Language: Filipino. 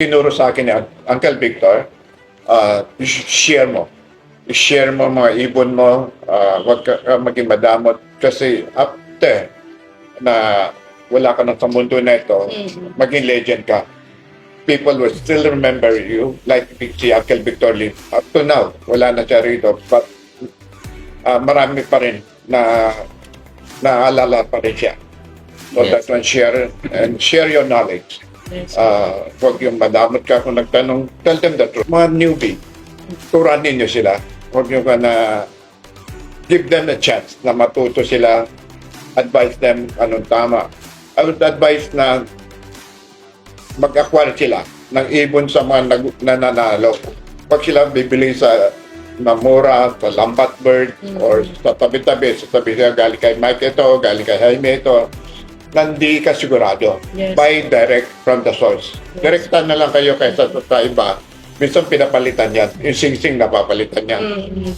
tinuro sa akin ni Un- Uncle Victor, uh, share mo. I-share mo mga ibon mo, uh, huwag ka ka maging madamot. Kasi after na wala ka na sa mundo na ito, Mhm. maging legend ka. People will still remember you like si Uncle Victor Lim. Up to now, wala na siya rito. But uh, marami pa rin na naaalala pa rin siya. So Yes. that one, share and share your knowledge. Uh, huwag yung madamot ka kung nagtanong, tell them the truth. Mga newbie, turanin nyo sila. Huwag nyo ka na give them a chance na matuto sila, advise them anong tama. I would advise na mag-acquire sila ng ibon sa mga nag- nananalo. Huwag sila bibili sa mamura, sa lambat bird, or sa tabi-tabi. Sa tabi galing kay Mike ito, galing kay Jaime ito. Nandi ka sigurado. Yes. Buy direct from the source. Direktan na lang kayo kaysa sa, iba. Minsan pinapalitan yan. Yung sing-sing napapalitan yan. Mhm.